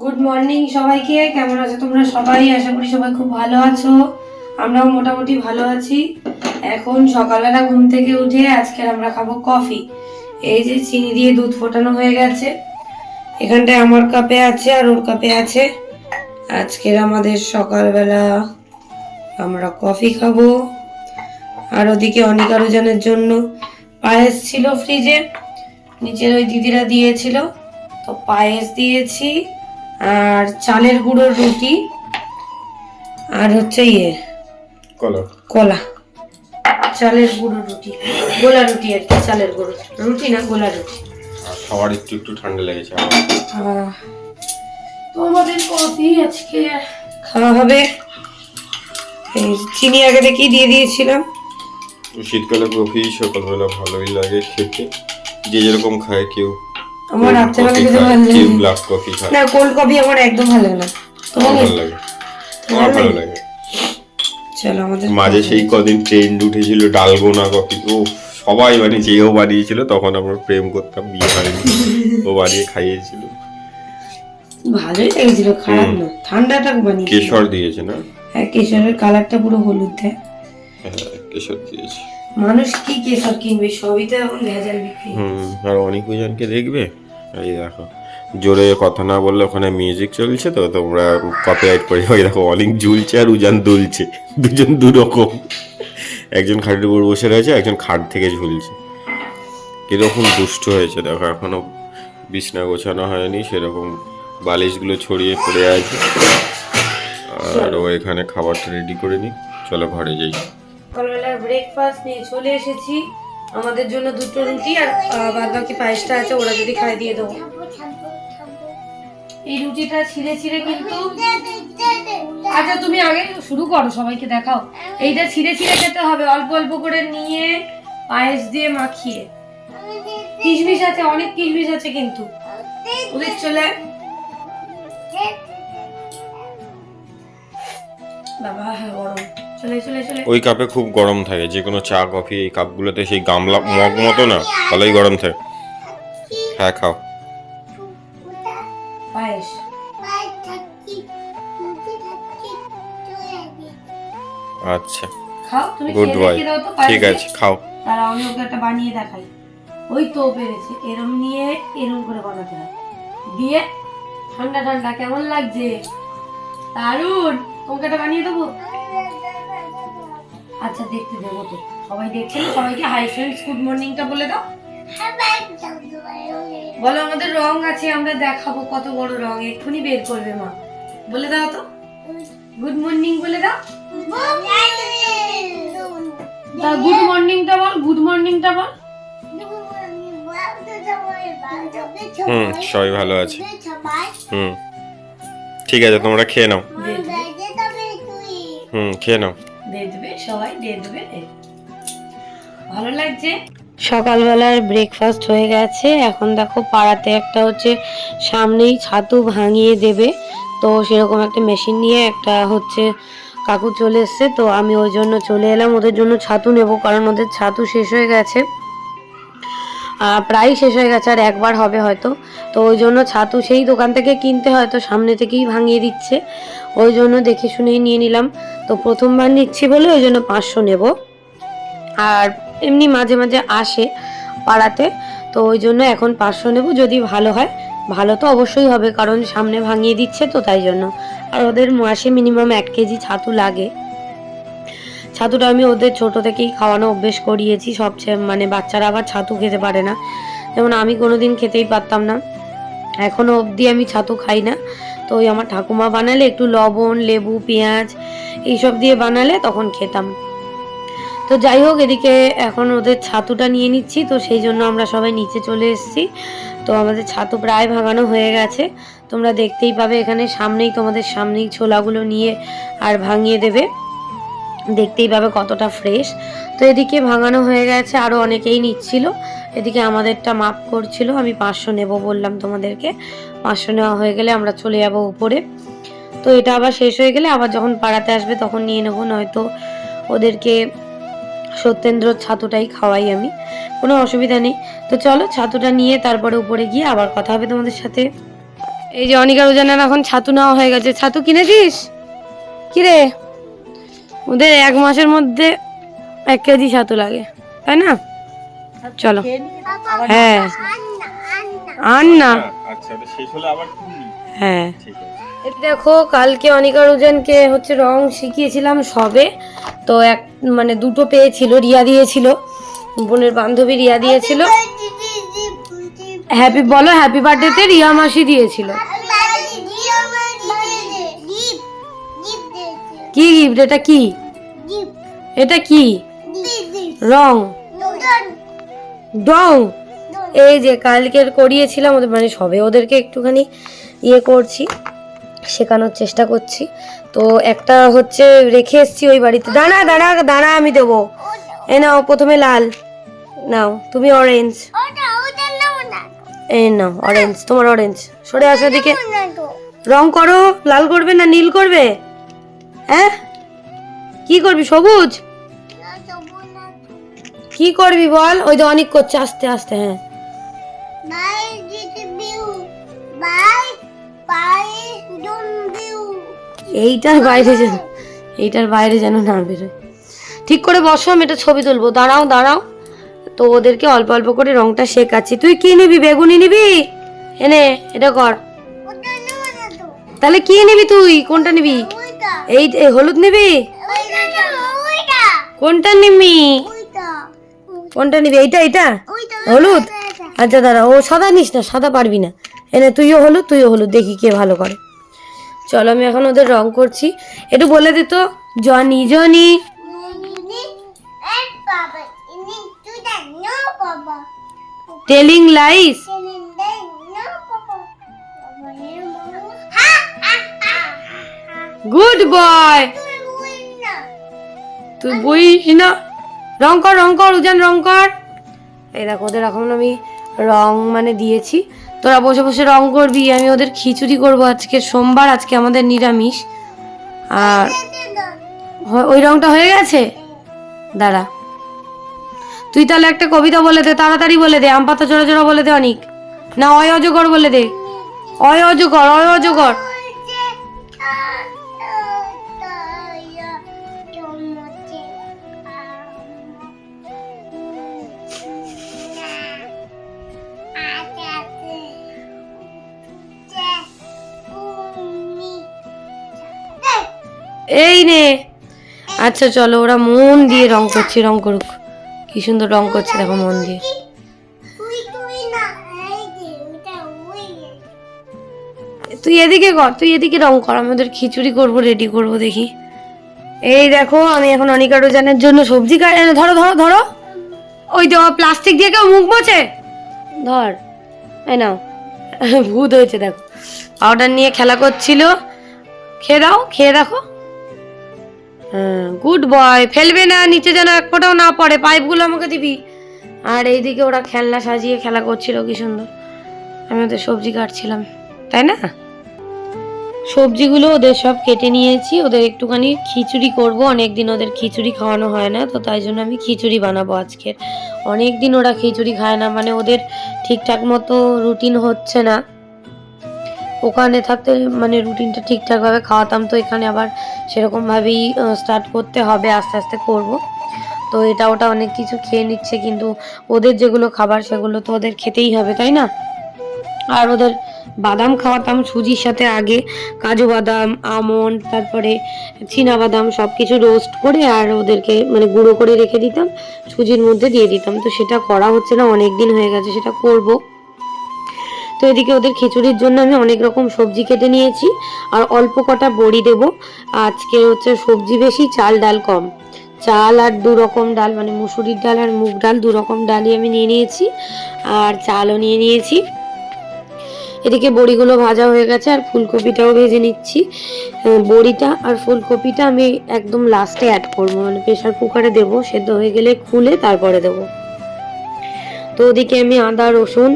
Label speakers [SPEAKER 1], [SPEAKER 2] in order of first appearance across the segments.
[SPEAKER 1] Good morning সবাইকে, কেমন আছো তোমরা সবাই? আশা করি সবাই খুব ভালো আছো। আমরাও মোটামুটি ভালো আছি। এখন সকালবেলা ঘুম থেকে উঠে আজকের আমরা খাব কফি। এই যে চিনি দিয়ে দুধ ফোটানো হয়ে গেছে। এখানটায় আমার কাপে আছে আর ওর কাপে আছে। আজকের আমাদের সকালবেলা আমরা কফি খাব। আর ওদিকে অনেক আরোজনের জন্য পায়েস ছিল ফ্রিজে। নিচের ওই দিদিরা দিয়েছিল। তো পায়েস দিয়েছি। আর চালের গুঁড়োর রুটি আর হচ্ছে ইয়ে
[SPEAKER 2] কলা।
[SPEAKER 1] কলা। চালের গুঁড়ো রুটি গোলা রুটি আর কি চালের গুঁড়ো। রুটি না গোলা রুটি।
[SPEAKER 2] সবার একটু একটু ঠান্ডা লেগেছে
[SPEAKER 1] আহ, কফি আজকে খাওয়া হবে। চিনি আগে থেকেই দিয়ে দিয়েছিলাম।
[SPEAKER 2] শীতকালে কফি সকালবেলা ভালোই লাগে খেতে। যে যেরকম খায় কেউ।
[SPEAKER 1] আমার রাত্রেবেলা
[SPEAKER 2] খায়,
[SPEAKER 1] ভালো লাগে
[SPEAKER 2] ব্ল্যাক কফি খায়
[SPEAKER 1] না কোল্ড কফি আমার একদম ভালো লাগে না। তোমার
[SPEAKER 2] ভালো লাগে। আমার ভালো লাগে।
[SPEAKER 1] চলো আমাদের
[SPEAKER 2] মাঝে সেই কদিন ট্রেন্ড উঠেছিল ডালগোনা কফি ও সবাই বানিয়েছে এও বানিয়েছিল তখন আমরা প্রেম করতাম বিয়ে হয়নি। ও বানিয়ে খাইয়েছিল।
[SPEAKER 1] ভালোই লেগেছিল খারাপ না। ঠান্ডাটা বানিয়ে
[SPEAKER 2] কেশর দিয়েছে না?
[SPEAKER 1] হ্যাঁ কেশরের কালারটা পুরো হলুদ দেয়
[SPEAKER 2] হ্যাঁ কেশর দিয়েছে।
[SPEAKER 1] মানুষ কি কেশর কিনবে সবই তো এখন ভেজাল বিক্রি।
[SPEAKER 2] হুম আর অনেক জনকে দেখবে? এই দেখো। জোরে কথা না বললে ওখানে মিউজিক চলছে তো, তোমরা কপিরাইট করে ওই দেখো অনেক ঝুলছে আর উজান দুলছে। দুজন দু রকম একজন খাটের উপর বসে রয়েছে, একজন খাট থেকে ঝুলছে। কীরকম দুষ্ট হয়েছে, দেখো, এখনও বিছনা গোছানো হয়নি, সেরকম বালিশগুলো ছড়িয়ে পড়ে আছে। আর ও এখানে খাবারটা রেডি করে নি চলো ঘরে যাই।
[SPEAKER 1] সকালবেলার ব্রেকফাস্ট নিয়ে চলে এসেছি। আমাদের জন্য দুটো রুটি আর বাদ বাকি পায়েসটা আছে, ওরা যদি খাই দিয়ে দেবো। এই রুটিটা ছিঁড়ে ছিঁড়ে কিন্তু আচ্ছা তুমি আগে শুরু করো, সবাইকে দেখাও। এইটা ছিঁড়ে ছিঁড়ে খেতে হবে, অল্প অল্প করে নিয়ে পায়েস দিয়ে মাখিয়ে। কিশমিশ আছে, অনেক কিশমিশ আছে কিন্তু। ওদের চলে। বাবা হ্যাঁ গরম।
[SPEAKER 2] ওই কাপে খুব গরম থাকে যে কোনো চা কফি এই কাপগুলোতে সেই গামলা মগ মতো না ভালোই গরম থাকে। হ্যাঁ খাও। আচ্ছা।
[SPEAKER 1] খাও
[SPEAKER 2] গুড বয় ঠিক আছে খাও।
[SPEAKER 1] আমি ওকে একটা বানিয়ে দেখাই ওই তো পেরেছে এরম নিয়ে এরম করে বানাতে হয়। দিয়ে ঠান্ডা ঠান্ডা কেমন লাগছে? দারুণ তোমাকে একটা বানিয়ে দেবো? আচ্ছা দেখতে দেবো তো। সবাই দেখছেন সবাইকে হাই ফ্রেন্ডস গুড মর্নিংটা বলে দাও। বলো। আমাদের রং আছে আমরা দেখাবো কত বড় রং এক্ষুনি বের করবে মা। বলে দাও তো। গুড মর্নিং বলে দাও। গুড মর্নিংটা বল গুড মর্নিংটা বল।
[SPEAKER 2] হুম সবাই ভালো আছে। হুম ঠিক আছে তোমরা খেয়ে নাও। হুম খেয়ে নাও।
[SPEAKER 1] দিয়ে দেবে, সবাই দিয়ে দেবে ভালো লাগছে? সকালবেলার ব্রেকফাস্ট হয়ে গেছে। এখন দেখো পাড়াতে একটা হচ্ছে সামনেই ছাতু ভাঙিয়ে দেবে। তো সেরকম একটা মেশিন নিয়ে একটা হচ্ছে কাকু চলে এসছে। তো আমি ওই জন্য চলে এলাম। ওদের জন্য ছাতু নেব, কারণ ওদের ছাতু শেষ হয়ে গেছে। প্রায় শেষ হয়ে গেছে আর একবার হবে হয়তো। তো ওই জন্য ছাতু সেই দোকান থেকে কিনতে হয়তো সামনে থেকেই ভাঙিয়ে দিচ্ছে। ওই জন্য দেখে শুনেই নিয়ে নিলাম। তো প্রথমবার নিচ্ছি বলে ওই জন্য পাঁচশো নেব। আর এমনি মাঝে মাঝে আসে পাড়াতে। তো ওই জন্য এখন পাঁচশো নেব যদি ভালো হয়। ভালো তো অবশ্যই হবে, কারণ সামনে ভাঙিয়ে দিচ্ছে তো তাই জন্য। আর ওদের মাসে মিনিমাম এক কেজি ছাতু লাগে। ছাতুটা আমি ওদের ছোট থেকেই খাওয়ানো অভ্যেস করিয়েছি। সবচেয়ে মানে বাচ্চারা আবার ছাতু খেতে পারে না। যেমন আমি কোনো দিন খেতেই পারতাম না। এখনও অবধি আমি ছাতু খাই না। তো ওই আমার ঠাকুমা বানালে একটু লবণ, লেবু, পেঁয়াজ এইসব দিয়ে বানালে তখন খেতাম। তো যাই হোক, এদিকে এখন ওদের ছাতুটা নিয়ে নিচ্ছি। তো সেই জন্য আমরা সবাই নিচে চলে এসেছি। তো আমাদের ছাতু প্রায় ভাঙানো হয়ে গেছে। তোমরা দেখতেই পাবে এখানে সামনেই তোমাদের সামনেই ছোলাগুলো নিয়ে আর ভাঙিয়ে দেবে। দেখতেই পাবে কতটা ফ্রেশ তো এদিকে ভাঙানো হয়ে গেছে আরও অনেকেই নিচ্ছিল। এদিকে আমাদেরটা মাপ করছিল, আমি পাঁচশো নেব বললাম তোমাদেরকে। পাঁচশো নেওয়া হয়ে গেলে আমরা চলে যাব উপরে। তো এটা আবার শেষ হয়ে গেলে আবার যখন পাড়াতে আসবে তখন নিয়ে নেব, নয়তো ওদেরকে সত্যেন্দ্র ছাতুটাই খাওয়াই আমি। কোনো অসুবিধা নেই। তো চলো ছাতুটা নিয়ে তারপরে উপরে গিয়ে আবার কথা হবে তোমাদের সাথে। এই যে অনিকা উজানের এখন ছাতু নেওয়া হয়ে গেছে। ছাতু কিনেছিস? কিরে? ওদের এক মাসের মধ্যে এক কেজি ছাতু লাগে তাই না? চলো। হ্যাঁ। আন না হ্যাঁ। দেখো কালকে অনিকা রুজেনকে হচ্ছে রং শিখিয়েছিলাম সবে। তো এক মানে দুটো পেয়েছিল রিয়া দিয়েছিল। বোনের বান্ধবী রিয়া দিয়েছিল। হ্যাপি বলো হ্যাপি বার্থডেতে রিয়া মাসি দিয়েছিল। কি গিফট? এটা কি? এটা কি? রং। রং এই যে কালকের করিয়েছিলাম ওদের মানে সবে ওদেরকে একটুখানি ইয়ে করছি শেখানোর চেষ্টা করছি। তো একটা হচ্ছে রেখে এসছি ওই বাড়িতে। দাঁড়া দাঁড়া দাঁড়া আমি দেবো। এ নাও প্রথমে লাল। নাও তুমি অরেঞ্জ এই নাও অরেঞ্জ তোমার অরেঞ্জ সরে আসো দিকে রং করো লাল করবে না নীল করবে? হ্যাঁ? কি করবি, সবুজ? কি করবি বল? ওই তো অনেক করছে, আস্তে আস্তে হ্যাঁ। এইটার বাইরে যেন, এইটার বাইরে যেন না বেরোয়। ঠিক করে বসো, আমি এটা ছবি তুলবো। দাঁড়াও দাঁড়াও। তো ওদেরকে অল্প অল্প করে রংটা শেখাচ্ছি। তুই কি নিবি, বেগুনি নিবি? এনে, এটা কর। তাহলে কি নিবি তুই? কোনটা নিবি? এই এই হলুদ নিবি কোনটা নিবি কোনটা নিবি এইটা এইটা হলুদ আচ্ছা দাঁড়া ও সাদা নিস না সাদা পারবি না এনে তুইও হলুদ তুইও হলুদ দেখি কে ভালো করে চলো আমি এখন ওদের রং করছি একটু বলে দিত Johnny Johnny telling lies good boy তুই বইস না? রং কর রং কর, উজান, রং কর। এই দেখো, ওদের এখন আমি রং মানে দিয়েছি। তোরা বসে বসে রং করবি, আমি ওদের খিচুড়ি করব আজকে সোমবার, আজকে আমাদের নিরামিষ। আর ওই রংটা হয়ে গেছে? দাঁড়া। তুই তাহলে একটা কবিতা বলে দে, তাড়াতাড়ি বলে দে আম পাতা জোড়া জোড়া বলে দে অনেক। না, অয়, অজগর বলে দে। অয়, অজগর অয়, অজগর। এই নে। আচ্ছা চলো, ওরা মন দিয়ে রং করছে, রং করুক। কি সুন্দর রং করছে, দেখো মন দিয়ে। তুই এদিকে কর, তুই এদিকে রং কর, আমি ওদের খিচুড়ি করব, রেডি করব, দেখি। এই দেখো, আমি এখন অনিকা রোজানের জন্য সবজি ধরো ধরো ধরো। ওই তো প্লাস্টিক দিয়ে কেউ মুখ মোছে? ধর। এই নাও। ভূত হয়েছে, দেখো। পাউডার নিয়ে খেলা করছিল। খেয়ে দাও, খেয়ে দেখো। হ্যাঁ গুড বয় ফেলবে না, নিচে যেন এক ফোঁটাও না পড়ে পাইপগুলো আমাকে দিবি। আর এইদিকে ওরা খেলনা সাজিয়ে খেলা করছিল, কি সুন্দর। আমি ওদের সবজি কাটছিলাম, তাই না? সবজিগুলো ওদের সব কেটে নিয়েছি, ওদের একটুখানি খিচুড়ি করব। অনেক দিন ওদের খিচুড়ি খাওয়ানো হয় না, তো তাই জন্য আমি খিচুড়ি বানাবো আজকে। অনেক দিন ওরা খিচুড়ি খায় না মানে ওদের ঠিকঠাক মতো রুটিন হচ্ছে না। ওখানে থাকতে মানে রুটিনটা ঠিকঠাকভাবে খাওয়াতাম তো এখানে আবার সেরকমভাবেই স্টার্ট করতে হবে, আস্তে আস্তে করব। তো এটা ওটা অনেক কিছু খেয়ে নিচ্ছে কিন্তু ওদের যেগুলো খাবার সেগুলো তো ওদের খেতেই হবে, তাই না? আর ওদের বাদাম খাওয়াতাম সুজির সাথে আগে, কাজু বাদাম, আমন্ড, তারপরে চীনা বাদাম সব কিছু রোস্ট করে আর ওদেরকে মানে গুঁড়ো করে রেখে দিতাম, সুজির মধ্যে দিয়ে দিতাম। তো সেটা করা হচ্ছে না অনেক দিন হয়ে গেছে সেটা করব। তো এদিকে ওদের খিচুড়ির জন্য আমি অনেক রকম সবজি কেটে নিয়েছি। আর অল্প কটা বড়ি দেব। আজকে হচ্ছে সবজি বেশি, চাল ডাল কম। চাল আর দু রকম ডাল মানে মুসুরির ডাল আর মুগ ডাল দু রকম ডালই আমি নিয়ে নিয়েছি। আর চালও নিয়ে নিয়েছি। এদিকে বড়িগুলো ভাজা হয়ে গেছে আর ফুলকপিটাও ভেজে নিচ্ছি। বড়িটা আর ফুলকপিটা আমি একদম লাস্টে অ্যাড করব। মানে প্রেশার কুকারে দেবো, সেদ্ধ হয়ে গেলে খুলে তারপরে দেবো। তো ওদিকে আমি আদা, রসুন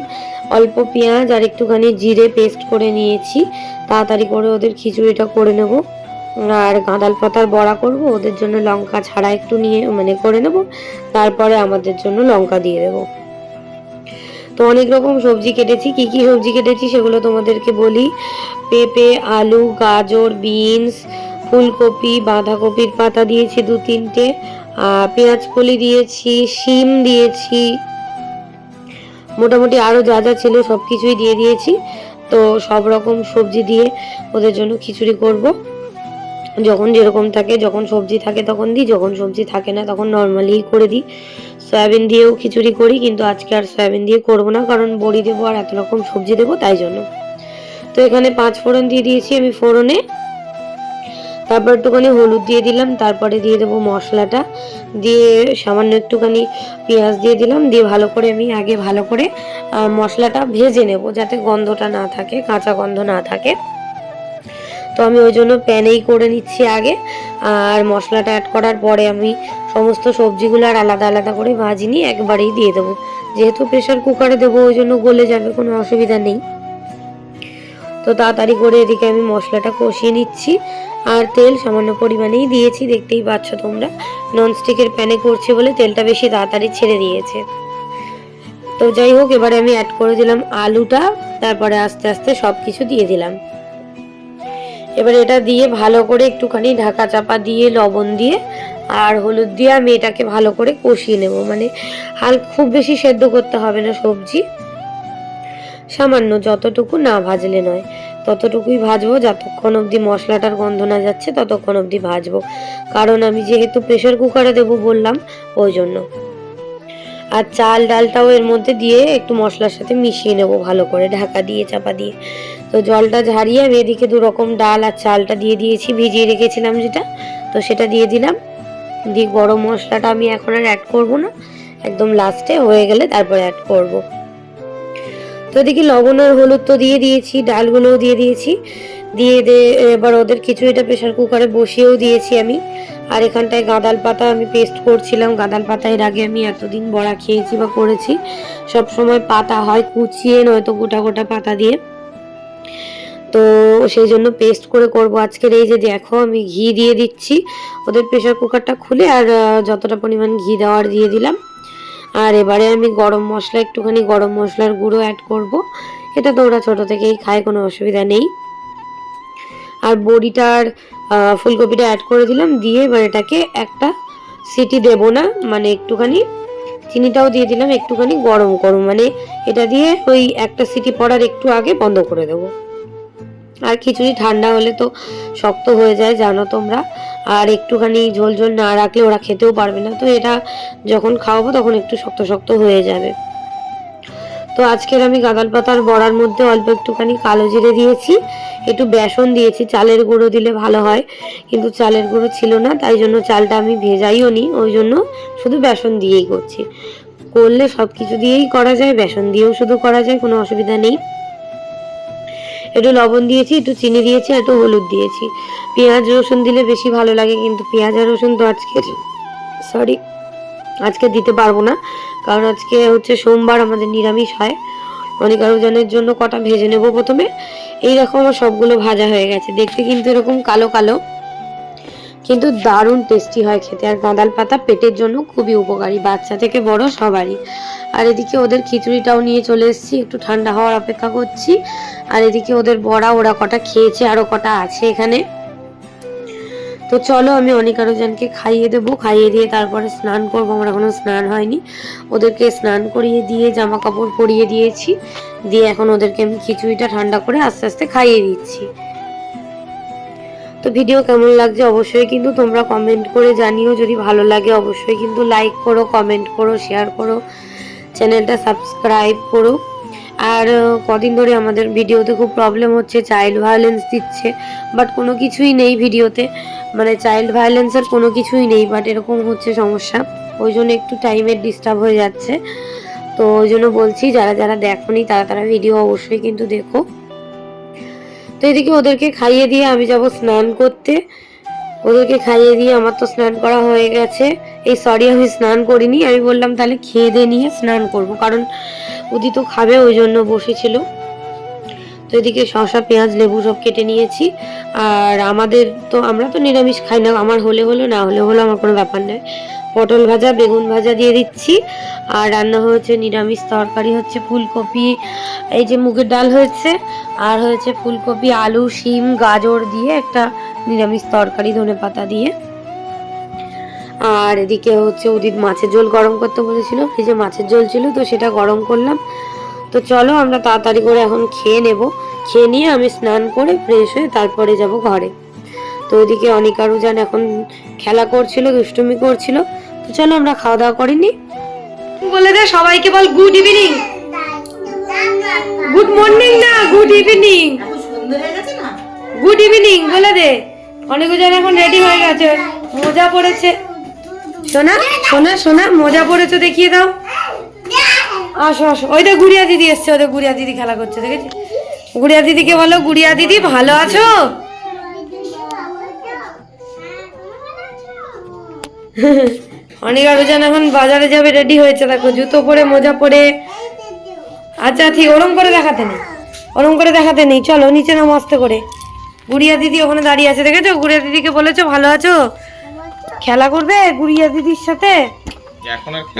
[SPEAKER 1] অল্প পেঁয়াজ আর একটুখানি জিরে পেস্ট করে নিয়েছি। তাড়াতাড়ি করে ওদের খিচুড়িটা করে নেব। আর গাঁদাল পাতার বড়া করব, ওদের জন্য লঙ্কা ছাড়া একটু নিয়ে মানে করে নেব। তারপরে আমাদের জন্য লঙ্কা দিয়ে দেবো। তো অনেক রকম সবজি কেটেছি। কি কি সবজি কেটেছি সেগুলো তোমাদেরকে বলি। পেঁপে, আলু, গাজর, বিনস, ফুলকপি, বাঁধাকপির পাতা দিয়েছি দু তিনটে। আর পেঁয়াজ কলি দিয়েছি, শিম দিয়েছি। মোটামুটি আরও যা যা ছিল সব কিছুই দিয়ে দিয়েছি। তো সব রকম সবজি দিয়ে ওদের জন্য খিচুড়ি করব। যখন যেরকম থাকে, যখন সবজি থাকে তখন দিই, যখন সবজি থাকে না তখন নর্মালি করে দিই। সয়াবিন দিয়েও খিচুড়ি করি, কিন্তু আজকে আর সয়াবিন দিয়ে করব না, কারণ বড়ি দেবো আর এত রকম সবজি দেবো, তাই জন্য। তো এখানে পাঁচ ফোড়ন দিয়ে দিয়েছি আমি ফোড়নে। তারপর একটুখানি হলুদ দিয়ে দিলাম, তারপরে দিয়ে দেবো মশলাটা। দিয়ে সামান্য একটুখানি পেঁয়াজ দিয়ে দিলাম, দিয়ে ভালো করে আমি আগে ভালো করে মশলাটা ভেজে নেব যাতে গন্ধটা না থাকে, কাঁচা গন্ধ না থাকে। তো আমি ওই জন্য প্যানেই করে নিচ্ছি আগে, আর মশলাটা অ্যাড করার পরে আমি সমস্ত সবজিগুলো আর আলাদা আলাদা করে ভাজিনি, একবারেই দিয়ে দেবো। যেহেতু প্রেশার কুকারে দেবো, ওই জন্য গলে যাবে, কোনো অসুবিধা নেই। তো তাড়াতাড়ি করে এদিকে আমি মশলাটা কষিয়ে নিচ্ছি। আর তেল সামান্য পরিমাণেই দিয়েছি, দেখতেই পাচ্ছ তোমরা। ননস্টিকের প্যানে করছে বলে তেলটা বেশি তাড়াতাড়ি ছেড়ে দিয়েছে। তো যাই হোক, এবারে আমি অ্যাড করে দিলাম আলুটা, তারপরে আস্তে আস্তে সব কিছু দিয়ে দিলাম। এবার এটা দিয়ে ভালো করে একটুখানি ঢাকা চাপা দিয়ে, লবণ দিয়ে আর হলুদ দিয়ে আমি এটাকে ভালো করে কষিয়ে নেব। মানে হাল খুব বেশি সেদ্ধ করতে হবে না সবজি। সামান্য যতটুকু না ভাজলে নয়। ততটুকুই ভাজবো, যতক্ষণ অবধি মশলাটার গন্ধ না যাচ্ছে ততক্ষণ অবধি ভাজবো। কারণ আমি যেহেতু প্রেশার কুকারে দেবো বললাম, ওই জন্য। আর চাল ডালটাও এর মধ্যে দিয়ে একটু মশলার সাথে মিশিয়ে নেব ভালো করে, ঢাকা দিয়ে, চাপা দিয়ে। তো জলটা ঝারিয়ে আমি এদিকে দু রকম ডাল আর চালটা দিয়ে দিয়েছি, ভিজিয়ে রেখেছিলাম যেটা, তো সেটা দিয়ে দিলাম। দিয়ে গরম মশলাটা আমি এখন আর অ্যাড করব না, একদম লাস্টে হয়ে গেলে তারপরে অ্যাড করব। তো এদিকে লবণ আর হলুদ তো দিয়ে দিয়েছি, ডালগুলোও দিয়ে দিয়েছি। দিয়ে দে, এবার ওদের খিচুড়িটা প্রেশার কুকারে বসিয়েও দিয়েছি আমি। আর এখানটায় গাঁদাল পাতা আমি পেস্ট করছিলাম। গাঁদাল পাতা এর আগে আমি এতদিন বড়া খেয়েছি বা করেছি। সব সময় পাতা হয় কুচিয়ে, নয়তো গোটা গোটা পাতা দিয়ে। তো সেই জন্য পেস্ট করে করব আজকের। এই যে দেখো, আমি ঘি দিয়ে দিচ্ছি। ওদের প্রেশার কুকারটা খুলে আর যতটা পরিমাণ ঘি দেওয়ার দিয়ে দিলাম। আর এবারে আমি গরম মশলা, একটুখানি গরম মশলার গুঁড়ো অ্যাড করব। এটা তো ওরা ছোটো থেকেই খায়, কোনো অসুবিধা নেই। আর বড়িটার ফুলকপিটা অ্যাড করে দিলাম, দিয়ে এবার এটাকে একটা সিটি দেব না মানে একটুখানি চিনিটাও দিয়ে দিলাম, একটুখানি গরম গরম মানে এটা দিয়ে ওই একটা সিটি পড়ার একটু আগে বন্ধ করে দেবো। আর খিচুড়ি ঠান্ডা হলে তো শক্ত হয়ে যায়, জানো তোমরা। আর একটুখানি ঝোল ঝোল না রাখলে ওরা খেতেও পারবে না। তো এটা যখন খাওয়াবো তখন একটু শক্ত শক্ত হয়ে যাবে। তো আজকের আমি গাঁদাল পাতার বড়ার মধ্যে অল্প একটুখানি কালো জিরে দিয়েছি, একটু বেসন দিয়েছি, চালের গুঁড়ো দিলে ভালো হয়। কিন্তু চালের গুঁড়ো ছিল না, তাই জন্য চালটা আমি ভেজাইও নি, ওই জন্য শুধু বেসন দিয়েই করছি। করলে সব কিছু দিয়েই করা যায়, বেসন দিয়েও শুধু করা যায়, কোনো অসুবিধা নেই। একটু লবণ দিয়েছি, একটু চিনি দিয়েছি আর একটু হলুদ দিয়েছি। পেঁয়াজ, রসুন দিলে বেশি ভালো লাগে, কিন্তু পেঁয়াজ আর রসুন তো আজকে, সরি, আজকে দিতে পারব না। কারণ আজকে হচ্ছে সোমবার, আমাদের নিরামিষ হয়। অনেক আরও জনের জন্য কটা ভেজে নেব প্রথমে। এই রকম আমার সবগুলো ভাজা হয়ে গেছে। দেখতে কিন্তু এরকম কালো কালো, কিন্তু দারুণ টেস্টি হয় খেতে। আর গাঁদাল পাতা পেটের জন্য খুবই উপকারী, বাচ্চা থেকে বড় সবারই। আর এদিকে ওদের খিচুড়িটাও নিয়ে চলে এসেছি, একটু ঠান্ডা হওয়ার অপেক্ষা করছি। আর এদিকে ওদের বড়া, ওরা কটা খেয়েছে, আরও কটা আছে এখানে। তো চলো আমি অনেক আরও জনকে খাইয়ে দেবো, খাইয়ে দিয়ে তারপরে স্নান করব, আমার এখনও স্নান হয়নি। ওদেরকে স্নান করিয়ে দিয়ে জামা কাপড় পরিয়ে দিয়েছি, দিয়ে এখন ওদেরকে আমি খিচুড়িটা ঠান্ডা করে আস্তে আস্তে খাইয়ে দিচ্ছি। তো ভিডিও কেমন লাগছে অবশ্যই কিন্তু তোমরা কমেন্ট করে জানিও, যদি ভালো লাগে অবশ্যই কিন্তু লাইক করো কমেন্ট করো শেয়ার করো। চ্যানেলটা সাবস্ক্রাইব করো। আর কদিন ধরে আমাদের ভিডিওতে খুব প্রবলেম হচ্ছে চাইল্ড ভায়োলেন্স দিচ্ছে বাট কোনো কিছুই নেই ভিডিওতে। মানে চাইল্ড ভায়োলেন্সের কোনো কিছুই নেই বাট এরকম হচ্ছে সমস্যা। ওই জন্য একটু টাইমের ডিস্টার্ব হয়ে যাচ্ছে। তো ওই জন্য বলছি, যারা যারা দেখোনি তারা তারা ভিডিও অবশ্যই কিন্তু দেখো। তো এদিকে ওদেরকে খাইয়ে দিয়ে আমি যাব স্নান করতে। ওদেরকে খাইয়ে দিয়ে আমার তো স্নান করা হয়ে গেছে। এই সরি আমি স্নান করিনি। আমি বললাম, তাহলে খেয়ে দিয়ে নিয়ে স্নান করব। কারণ উদি তো খাবে, ওই জন্য বসেছিল। তো এদিকে শসা, পেঁয়াজ, লেবু সব কেটে নিয়েছি। আর আমাদের তো, আমরা তো নিরামিষ খাই না। আমার হলে হলো, না হলে হলো, আমার কোনো ব্যাপার নয়। পটল ভাজা, বেগুন ভাজা দিয়ে দিচ্ছি। আর রান্না হয়েছে নিরামিষ তরকারি, হচ্ছে ফুলকপি, এই যে মুগের ডাল হয়েছে। আর হয়েছে ফুলকপি, আলু, শিম, গাজর দিয়ে একটা নিরামিষ তরকারি ধনে পাতা দিয়ে। আর এদিকে হচ্ছে উদিত মাছের ঝোল গরম করতে বলেছিল যে মাছের ঝোল ছিল তো সেটা গরম করলাম। তো চলো আমরা তাড়াতাড়ি করে এখন খেয়ে নেব। খেয়ে নিয়ে আমি স্নান করে ফ্রেশ হয়ে তারপরে যাব ঘরে। তো ওইদিকে অনিকারু যান এখন খেলা করছিল, দুষ্টুমি করছিল। তো চলো আমরা খাওয়া দাওয়া করিনি বলে দে সবাইকে বল গুড ইভিনিং গুড মর্নিং না গুড ইভিনিং গুড ইভিনিং বলে দে। অনেকজন এখন রেডি হয়ে গেছে। মোজা পড়েছে। সোনা সোনা সোনা, মোজা পড়েছে, দেখিয়ে দাও। আসো আসো। ওইটা গুড়িয়া দিদি এসছে ওদের গুড়িয়া দিদি খেলা করছে, দেখেছি? গুড়িয়া দিদিকে বলো, গুড়িয়া দিদি, ভালো আছো? অনেক আরও যেন এখন বাজারে যাবে রেডি হয়েছে, দেখো, জুতো পরে, মোজা পরে। আচ্ছা ঠিক, ওরম করে দেখাতে নেই। ওরম করে দেখাতে নেই। চলো, নিচে নামো আস্তে করে। গুড়িয়া দিদি ওখানে দাঁড়িয়ে আছে, দেখেছ? গুড়িয়া দিদিকে বলেছ, ভালো আছো? খেলা করবে গুড়িয়া দিদির সাথে?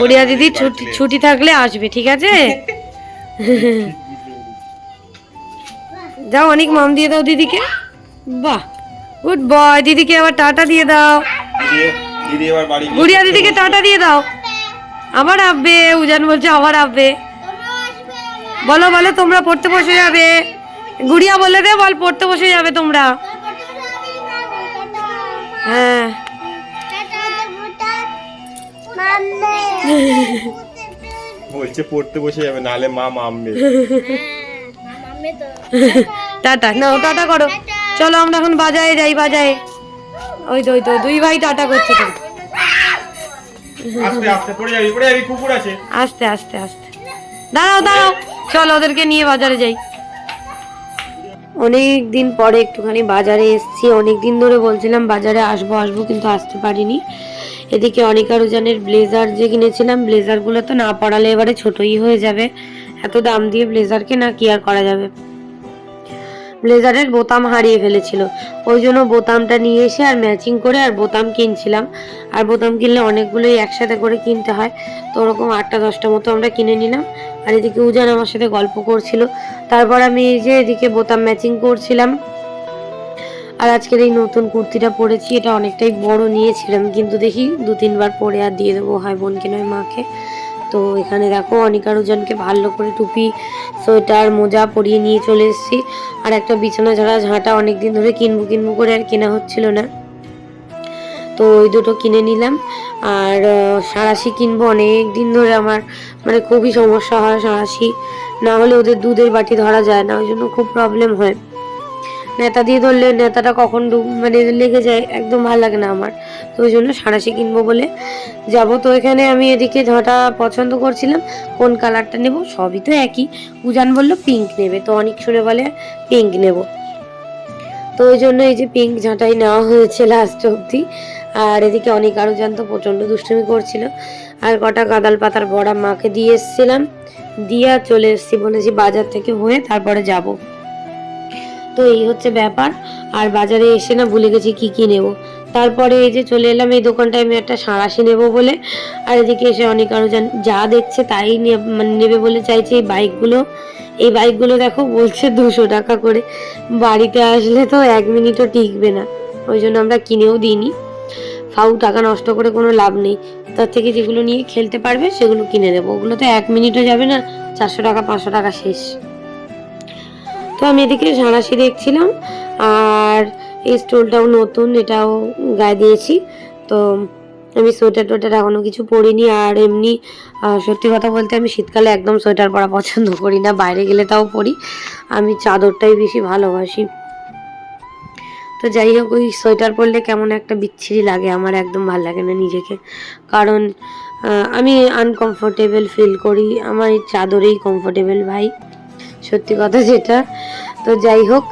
[SPEAKER 1] গুড়িয়া দিদি ছুটি ছুটি থাকলে আসবে ঠিক আছে? যাও অনেক মাম দিয়ে দাও দিদিকে। বাহ গুড বয় দিদিকে আবার টাটা দিয়ে দাও। গুড়িয়া দিদিকে টাটা দিয়ে দাও। আবার আসবে উজান বলছে আবার আসবে বলো বলো তোমরা পড়তে বসে যাবে। গুড়িয়া বলে দে বল পড়তে বসে যাবে তোমরা। হ্যাঁ।
[SPEAKER 2] বলছে পড়তে বসে যাবে নালে মা মামবে
[SPEAKER 1] টাটা নাও টাটা করো। চলো আমরা এখন বাজারে যাই বাজারে। ওই তো ওই তো দুই ভাই টাটা করছে তো।
[SPEAKER 2] আস্তে আস্তে পড়ে যাবি পড়ে যাবি কুকুর আছে।
[SPEAKER 1] আস্তে আস্তে আস্তে। দাঁড়াও দাঁড়াও। চলো ওদেরকে নিয়ে বাজারে যাই। অনেক দিন পরে একটুখানি বাজারে এসেছি। অনেক দিন ধরে বলছিলাম বাজারে আসব আসব কিন্তু আসতে পারিনি। এদিকে অনেক আরোজনের ব্লেজার যে কিনেছিলাম, ব্লেজারগুলো তো না পড়ালে এবারে ছোটই হয়ে যাবে। এত দাম দিয়ে ব্লেজারকে না কি আর করা যাবে? ব্লেজারের বোতাম হারিয়ে ফেলেছিল। ওই জন্য বোতামটা নিয়ে এসে আর ম্যাচিং করে আর বোতাম কিনছিলাম। আর বোতাম কিনলে অনেকগুলোই একসাথে করে কিনতে হয়। তো ওরকম আটটা, দশটা মতো আমরা কিনে নিলাম। আর এদিকে উজান আমার সাথে গল্প করছিল। তারপর আমি এই যে এদিকে বোতাম ম্যাচিং করছিলাম। আর আজকের এই নতুন কুর্তিটা পরেছি, এটা অনেকটাই বড় নিয়েছিলাম, কিন্তু দেখি দু তিনবার পরে আর দিয়ে দেবো, হয় বোনকে নয় মাকে। তো এখানে দেখো অনিকার উজানকে ভালো করে টুপি, সোয়েটার, মোজা পরিয়ে নিয়ে চলে এসেছি। আর একটা বিছানা ঝাড়া, ঝাঁটা অনেক দিন ধরে কিনবো কিনবো করে আর কেনা হচ্ছিল না। তো ওই দুটো কিনে নিলাম। আর সাঁড়াশি কিনবো অনেক দিন ধরে আমার মানে খুবই সমস্যা হয় সাঁড়াশি না হলে ওদের দুধের বাটি ধরা যায় না, ওই জন্য খুব প্রবলেম হয়। নেতা দিয়ে ধরলে নেতাটা কখন ডুব মানে লেগে যায়, একদম ভালো লাগে না আমার। তো ওই জন্য সাঁড়াশি কিনবো বলে যাব। তো এখানে আমি এদিকে ঝাঁটা পছন্দ করছিলাম, কোন কালারটা নেব সবই তো একই। উজান বলল পিঙ্ক নেবে, তো অনেক শুনে বলে পিঙ্ক নেব। তো ওই জন্য এই যে পিঙ্ক ঝাঁটাই নেওয়া হয়েছে লাস্ট অবধি। আর এদিকে অনেক আরও জানতো প্রচণ্ড দুষ্টুমি করছিল। আর কটা কাদাল পাতার বড়া মাকে দিয়ে এসেছিলাম। দিয়ে চলে এসেছি বলেছি বাজার থেকে হয়ে তারপরে যাব। তো এই হচ্ছে ব্যাপার। আর বাজারে এসে না ভুলে গেছি কি কি নেব। তারপরে এই যে চলে এলাম, এই দোকানটায় আমি একটা সাঁড়াশি নেব বলে। আর এদিকে এসে অনেক আরও জান যা দেখছে তাই মানে নেবে বলে চাইছে এই বাইকগুলো। এই বাইকগুলো দেখো বলছে দুশো টাকা করে। বাড়িতে আসলে তো এক মিনিটও টিকবে না। ওই জন্য আমরা কিনেও দিইনি। ফাউ, টাকা নষ্ট করে কোনো লাভ নেই। তার থেকে যেগুলো নিয়ে খেলতে পারবে সেগুলো কিনে দেবো ওগুলো তো এক মিনিটও যাবে না। চারশো টাকা, পাঁচশো টাকা শেষ। তো আমি এদিকে সাঁড়াশি দেখছিলাম, আর এই স্টোলটাও নতুন, এটাও গায়ে দিয়েছি। তো আমি সোয়েটার টোয়েটার এখনও কিছু পরিনি, আর এমনি সত্যি কথা বলতে আমি শীতকালে একদম সোয়েটার পরা পছন্দ করি না, বাইরে গেলে তাও পরি। আমি চাদরটাই বেশি ভালোবাসি। তো যাই হোক, ওই সোয়েটার পরলে কেমন একটা বিচ্ছিরি লাগে, আমার একদম ভালো লাগে না নিজেকে। কারণ আমি আনকমফোর্টেবল ফিল করি, আমার এই চাদরেই কমফোর্টেবল ভাই। সত্যি কথা যেটা। তো যাই হোক,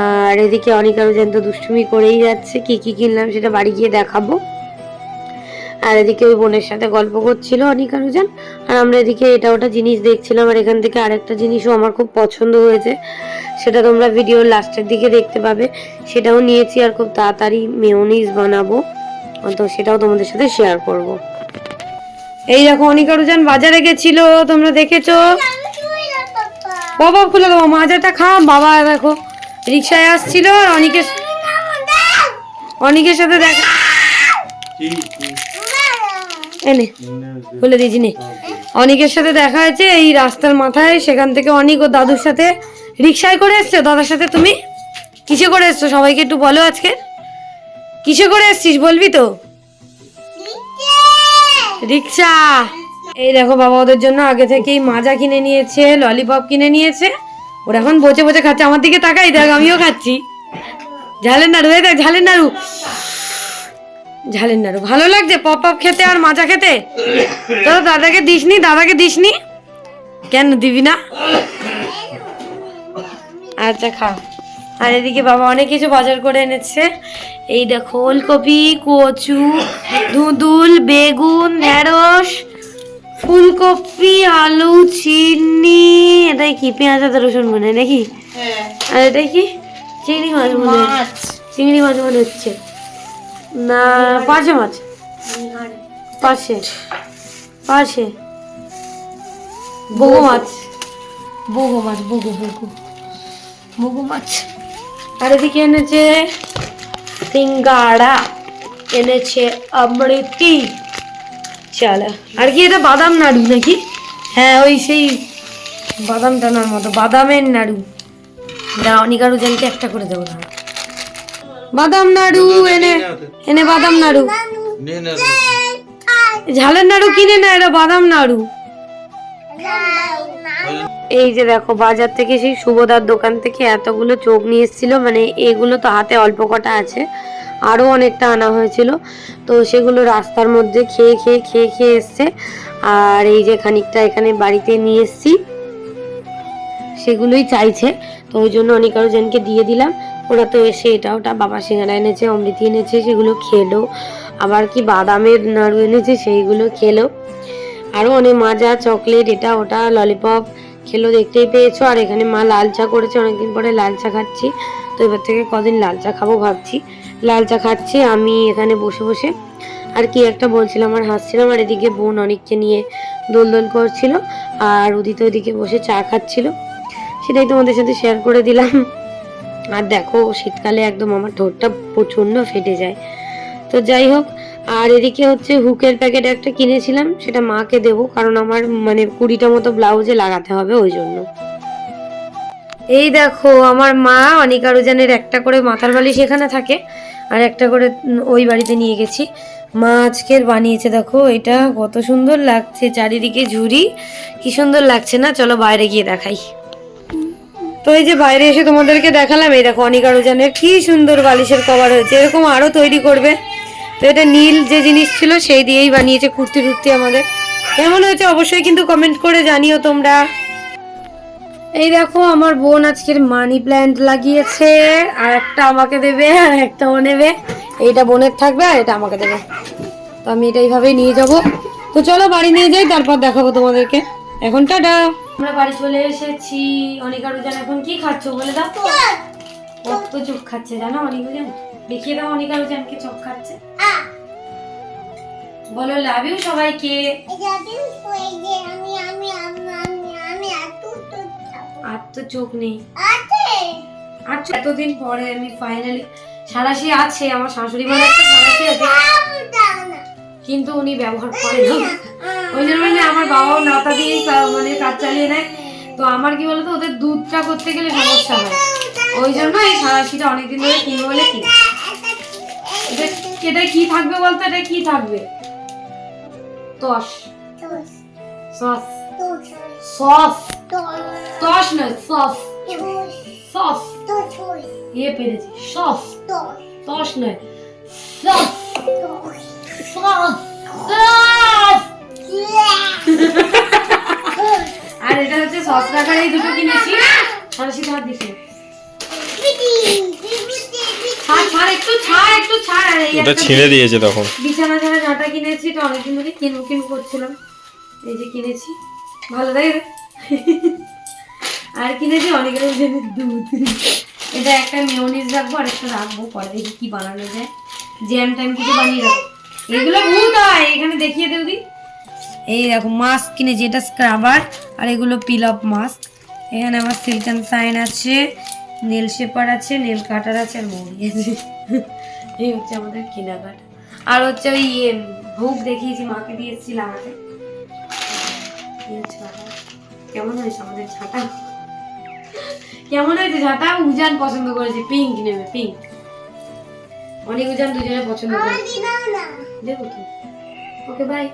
[SPEAKER 1] আর এদিকে অনেক আরও জ্যান্ত দুষ্টুমি করেই যাচ্ছে। কি কি কিনলাম সেটা বাড়ি গিয়ে দেখাবো। আর এদিকে ওই বোনের সাথে গল্প করছিল অনিকারুজান আর আমরা এদিকে এটা ওটা জিনিস দেখছিলাম, আর এখান থেকে আরেকটা জিনিসও আমার খুব পছন্দ হয়েছে। সেটা তোমরা ভিডিওর লাস্টের দিকে দেখতে পাবে। সেটাও নিয়েছি আর খুব তাড়াতাড়ি মেয়নিজ বানাবো। তো সেটাও তোমাদের সাথে শেয়ার করব। এই দেখো অনিকারুজান বাজারে গেছিল, তোমরা দেখেছ? বাবা খুলে দেবো মাজাটা খা বাবা দেখো রিক্সায় আসছিল আর অনিকের অনিকের সাথে দেখা এনে খুলে দিয়েছি নে। অনিকের সাথে দেখা হয়েছে এই রাস্তার মাথায় সেখান থেকে অনিক ও দাদুর সাথে রিক্সায় করে এসছো। দাদার সাথে তুমি কিসে করে এসছো? সবাইকে একটু বলো আজকে। কিসে করে এসছিস বলবি তো? রিক্সা। এই দেখো বাবা, ওদের জন্য আগে থেকেই মাজা কিনে নিয়েছে ললিপপ কিনে নিয়েছে। ওরা এখন বসে বসে খাচ্ছে। আমার দিকে তাকাই, দেখ, আমিও খাচ্ছি। ঝালের নাড়ু, এই দেখ, ঝালের নাড়ু। ঝালের নাড়ু, ভালো লাগছে পপ পপ খেতে আর মাজা খেতে? তো দাদাকে দিসনি দাদাকে দিসনি? কেন দিবি না? আচ্ছা খা। আর এদিকে বাবা অনেক কিছু বাজার করে এনেছে। এই দেখো, ওলকপি, কচু ধুঁদুল বেগুন, ঢেঁড়স ফুলকপি আলু চিনি এটাই কি? পেঁয়াজ আদা রসুন মনে নাকি? আর এটাই কি? চিংড়ি মাছ মনে হয়। চিংড়ি মাছ মনে হচ্ছে। না পাশে মাছ। পাশে পাশে বগো মাছ। বগো মাছ বগো বগো বগো মাছ। আর এদিকে এনেছে সিঙ্গাড়া এনেছে অমৃতি চলো। আর কি এটা বাদাম নাড়ু নাকি? হ্যাঁ ওই সেই বাদাম টানার মতো বাদামের নাড়ু। অনিকারু জানকে একটা করে দেবো না। বাদাম নাড়ু এনে এনে বাদাম নাড়ু। ঝালের নাড়ু কিনে না এটা বাদাম নাড়ু। এই যে দেখো, বাজার থেকে সেই সুভদার দোকান থেকে এতগুলো চোখ নিয়ে এসেছিল মানে এগুলো তো হাতে অল্প কটা আছে আরও অনেকটা আনা হয়েছিল। তো সেগুলো রাস্তার মধ্যে খেয়ে খেয়ে খেয়ে খেয়ে এসছে। আর এই যে খানিকটা এখানে বাড়িতে নিয়ে এসছি, সেগুলোই চাইছে। তো ওই জন্য অনেক আরও জনকে দিয়ে দিলাম। ওরা তো এসে এটা ওটা বাবা সিঙ্গারা এনেছে, অমৃতি এনেছে, সেগুলো খেলো। আবার কি বাদামের নাড়ু এনেছে, সেইগুলো খেলো। আরও অনেক মাজা, চকলেট, এটা ওটা, ললিপপ খেলো দেখতেই পেয়েছ। আর এখানে মা লাল চা করেছে, অনেকদিন পরে লাল চা খাচ্ছি। তো এবার থেকে কদিন লাল চা খাব ভাবছি। লাল চা খাচ্ছি, আমি এখানে বসে বসে আর কি একটা বলছিলাম আর হাসছিলাম। আর এদিকে বোন অনেককে নিয়ে দোল দোল করছিল আর উদিত ওদিকে বসে চা খাচ্ছিল। সেটাই তোমাদের সাথে শেয়ার করে দিলাম। আর দেখো, শীতকালে একদম আমার ঠোঁটটা প্রচণ্ড ফেটে যায়। তো যাই হোক আর এদিকে হচ্ছে হুকের প্যাকেট একটা কিনেছিলাম, সেটা মাকে দেবো, কারণ আমার মানে কুড়িটা মতো ব্লাউজে লাগাতে হবে ওই জন্য। এই দেখো, আমার মা অনেক অনিকারুজানের একটা করে মাথার বালিশ এখানে থাকে, আর একটা করে ওই বাড়িতে নিয়ে গেছি। মা আজকের বানিয়েছে, দেখো, এটা কত সুন্দর লাগছে, চারিদিকে ঝুড়ি। কি সুন্দর লাগছে না? চলো বাইরে গিয়ে দেখাই। তো এই যে বাইরে এসে তোমাদেরকে দেখালাম, এই দেখো অনেক অনিকারুজানের কি সুন্দর বালিশের কভার হয়েছে, এরকম আরও তৈরি করবে। তো এটা নীল যে জিনিস ছিল সেই দিয়েই বানিয়েছে কুর্তি টুর্তি আমাদের। কেমন হয়েছে অবশ্যই কিন্তু কমেন্ট করে জানিও তোমরা। এই দেখো আমার বোন আজকের মানি প্ল্যান্ট লাগিয়েছে আর একটা আমাকে দেবে আর একটা ও নেবে। এইটা বোনের থাকবে আর এটা আমাকে দেবে। তো আমি এটা এইভাবেই নিয়ে যাব। তো চলো বাড়ি নিয়ে যাই তারপর দেখাবো তোমাদেরকে। এখন টাটা। আমরা বাড়ি চলে এসেছি। অনিকারুজান এখন কি খাচ্ছ বলে দাও তো? কত চোখ খাচ্ছে জানো অনিকারুজান দেখিয়ে দাও অনিকারুজানকে চোখ খাচ্ছে? বলো লাভ ইউ সবাইকে। আর তো চোখ নেই। আর এতদিন পরে আমি ফাইনালি সারাশি আছে আমার শাশুড়ি মানে একটা সারাশি আছে। কিন্তু উনি ব্যবহার করে না ওই জন্য আমার বাবাও নাতা দিয়েই মানে কাজ চালিয়ে নেয়। তো আমার কি বলতো ওদের দুধটা করতে গেলে সমস্যা হয়। ওই জন্য এই সারাশিটা অনেকদিন ধরে কিনবো বলে কি এটা কি থাকবে বলতো? এটা কি থাকবে? তস। সস। সস। তস। নয় সস। সস। ইয়ে পেরেছি। সস। তস। নয় সস। আর এটা হচ্ছে সস রাখার এই দুটো কিনেছি। সারাশি হাত দিছে ছাড় ছাড় ছাড় ছাড়।
[SPEAKER 2] ওটা ছিঁড়ে দিয়েছে তখন।
[SPEAKER 1] বিছানা জানা ঝাঁটা কিনেছি এটা অনেকদিন ধরে কিনবো কিনবো করছিলাম। এই যে কিনেছি। ভালো লাগে আর কিনেছি অনেকের জন্য দুধ এটা একটা মেয়নিজ রাখব আর একটা রাখব পরে দেখি কি বানানো যায়। জ্যাম ট্যাম কিছু বানিয়ে রাখব। এগুলো ভূত হয় এখানে দেখিয়ে দেবো এই দেখো মাস্ক কিনেছি এটা স্ক্রাবার আর এগুলো পিল আপ মাস্ক এখানে আমার সিল্ক অ্যান্ড সাইন আছে। নেল শেপার আছে নেল কাটার আছে আর মৌরি আছে এই হচ্ছে আমাদের কেনাকাটা। আর হচ্ছে ওই ইয়ে ভোগ দেখিয়েছি মাকে দিয়েছি লাগাতে। এই কেমন হয়েছে আমাদের ঝাঁটা কেমন হয়েছে ঝাঁটা উজান পছন্দ করেছে পিঙ্ক নেবে পিঙ্ক অনেক উজান দুজনে পছন্দ করেছে। দেখো তো। Okay bye